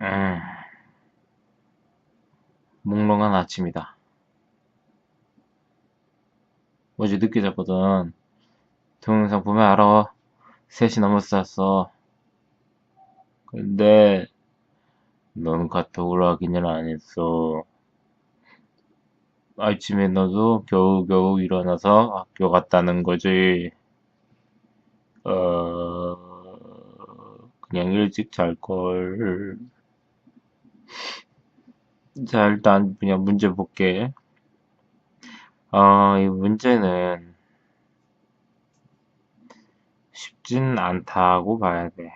음, 몽롱한 아침이다. 어제 늦게 잤거든. 동영상 보면 알아. 3시 넘어서 잤어. 근데, 넌 카톡을 확인을 안 했어. 아침에 너도 겨우겨우 일어나서 학교 갔다는 거지. 어, 그냥 일찍 잘걸. 자, 일단 그냥 문제 볼게. 어, 이 문제는 쉽진 않다고 봐야 돼.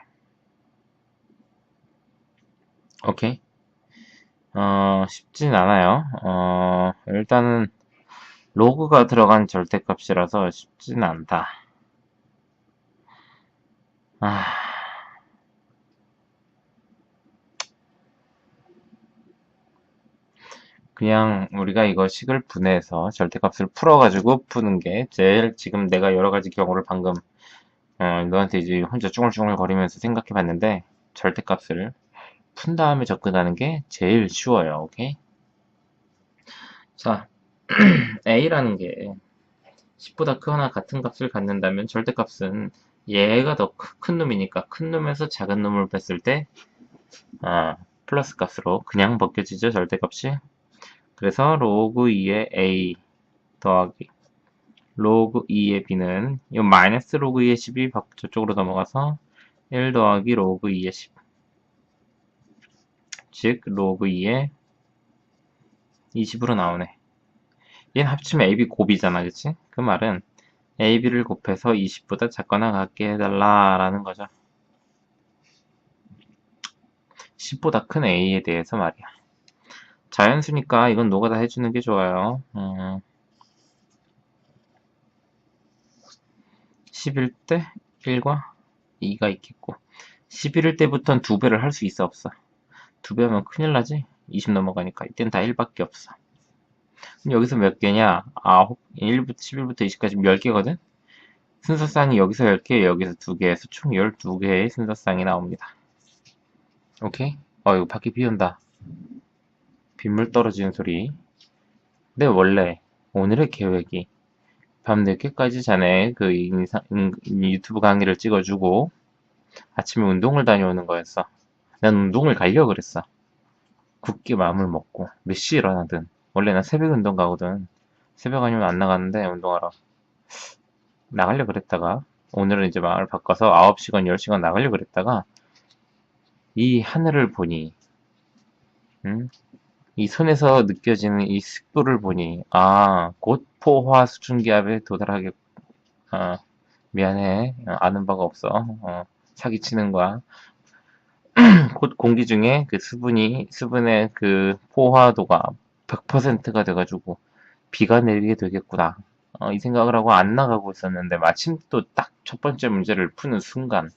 오케이? 어, 쉽진 않아요. 어, 일단은 로그가 들어간 절대값이라서 쉽진 않다. 아, 그냥 우리가 이거 식을 분해해서 절대값을 풀어가지고 푸는 게 제일 지금 내가 여러 가지 경우를 방금 어, 너한테 이제 혼자 쭈글쭈글 거리면서 생각해 봤는데 절대값을 푼 다음에 접근하는 게 제일 쉬워요. 오케이? 자, a라는 게 10보다 크거나 같은 값을 갖는다면 절대값은 얘가 더 큰 놈이니까 큰 놈에서 작은 놈을 뺐을 때 아, 플러스 값으로 그냥 벗겨지죠 절대값이 그래서 로그 2의 a 더하기 로그 2의 b는 이 마이너스 로그 2의 10이 저쪽으로 넘어가서 1 더하기 로그 2의 10. 즉 로그 2의 20으로 나오네. 얘는 합치면 ab 곱이잖아, 그치? 그 말은 ab를 곱해서 20보다 작거나 같게 해달라 라는 거죠. 10보다 큰 a에 대해서 말이야. 자연수니까 이건 노가 다 해주는 게 좋아요. 음. 11대 1과 2가 있겠고 11일 때부터는 두 배를 할 수 있어 없어? 두배 하면 큰일 나지? 20 넘어가니까 이땐 다 1밖에 없어. 그럼 여기서 몇 개냐? 9, 1부터 11부터 20까지 10개거든? 순서쌍이 여기서 10개, 여기서 2개에서 총 12개의 순서쌍이 나옵니다. 오케이? 어, 이거 밖에 비 온다. 빗물 떨어지는 소리. 근데 원래 오늘의 계획이 밤 늦게까지 자네 그 인사, 인, 유튜브 강의를 찍어주고 아침에 운동을 다녀오는 거였어. 난 운동을 가려고 그랬어. 굳게 마음을 먹고 몇 시에 일어나든 원래 난 새벽 운동 가거든. 새벽 아니면 안 나가는데 운동하러 나가려 그랬다가 오늘은 이제 마음을 바꿔서 9시간 10시간 나가려 그랬다가 이 하늘을 보니 응? 이 손에서 느껴지는 이 습도를 보니 아 곧 포화 수준 기압에 도달하게 아 미안해. 어, 아는 바가 없어. 어, 사기치는 거야. 곧 공기 중에 그 수분이 수분의 그 포화도가 100%가 돼가지고 비가 내리게 되겠구나. 어, 이 생각을 하고 안 나가고 있었는데 마침 또 딱 첫 번째 문제를 푸는 순간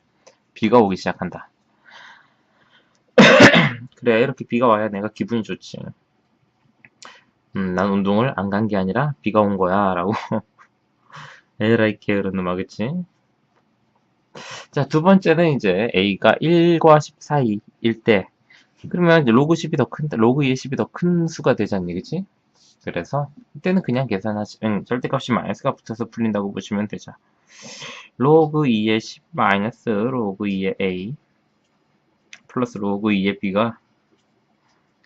비가 오기 시작한다 그래 이렇게 비가 와야 내가 기분이 좋지 음, 난 운동을 안 간 게 아니라 비가 온 거야 라고 에라이 게으른 놈 하겠지 자두 번째는 이제 A가 1과 10 사이일 때 그러면 이제 로그 10이 더 큰, 로그 2의 10이 더 큰 수가 되지 않니, 그치? 그래서, 이때는 그냥 계산하시, 응, 절대값이 마이너스가 붙어서 풀린다고 보시면 되죠. 로그 2의 10 마이너스 로그 2의 A 플러스 로그 2의 B가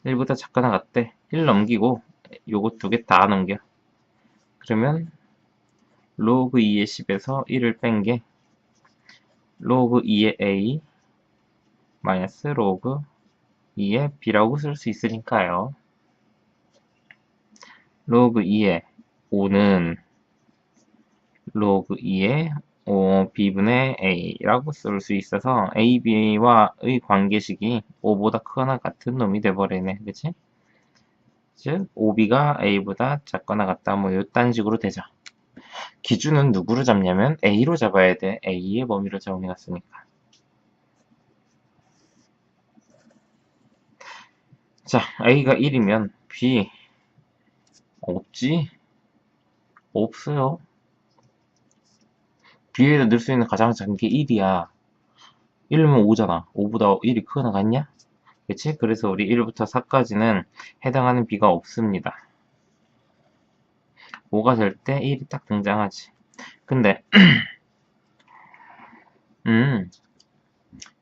1보다 작거나 같대. 1 넘기고 요거 두 개 다 넘겨. 그러면 로그 2의 10에서 1을 뺀 게 로그 2의 A 마이너스 로그 2의 B라고 쓸 수 있으니까요. 로그 2의 5는 로그 2의 5 B분의 A라고 쓸 수 있어서 A, B와의 관계식이 5보다 크거나 같은 놈이 돼버리네. 그치? 즉, OB가 A보다 작거나 같다. 뭐, 요딴 식으로 되죠. 기준은 누구로 잡냐면 A로 잡아야 돼. A의 범위로 정해놨으니까. 자, A가 1이면 B 없지? 없어요. B에다 넣을 수 있는 가장 작은 게 1이야. 1이면 5잖아. 5보다 1이 크거나 같냐? 그치? 그래서 우리 1부터 4까지는 해당하는 비가 없습니다. 5가 될 때 1이 딱 등장하지. 근데 음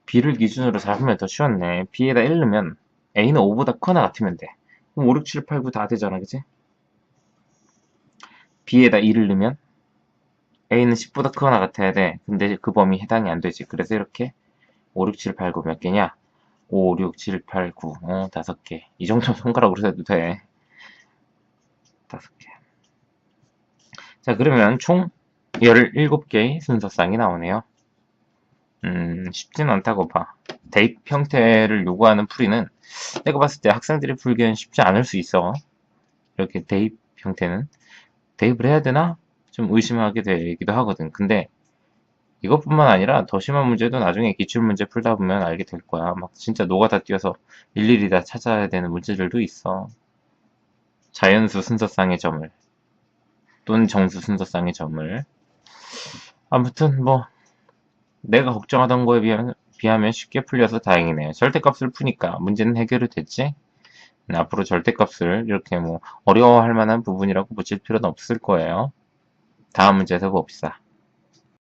b를 기준으로 잡으면 더 쉬웠네. b에다 1 넣으면 a는 5보다 커나 같으면 돼. 그럼 5, 6, 7, 8, 9 다 되잖아. 그치? b에다 2를 넣으면 a는 10보다 크거나 같아야 돼. 근데 그 범위 해당이 안 되지. 그래서 이렇게 5, 6, 7, 8, 9 몇 개냐? 5, 6, 7, 8, 9. 어, 다섯 개. 이 정도 손가락으로 해도 돼. 다섯 개. 자, 그러면 총 17개의 순서쌍이 나오네요. 음, 쉽진 않다고 봐. 대입 형태를 요구하는 풀이는 내가 봤을 때 학생들이 풀기엔 쉽지 않을 수 있어. 이렇게 대입 형태는. 대입을 해야 되나? 좀 의심하게 되기도 하거든. 근데 이것뿐만 아니라 더 심한 문제도 나중에 기출문제 풀다 보면 알게 될 거야. 막 진짜 노가다 뛰어서 일일이 다 찾아야 되는 문제들도 있어. 자연수 순서쌍의 점을 또는 정수 순서쌍의 점을 아무튼 뭐 내가 걱정하던 거에 비하면, 비하면 쉽게 풀려서 다행이네요. 절대값을 푸니까 문제는 해결이 됐지? 음, 앞으로 절대값을 이렇게 뭐 어려워할 만한 부분이라고 붙일 필요는 없을 거예요. 다음 문제에서 봅시다.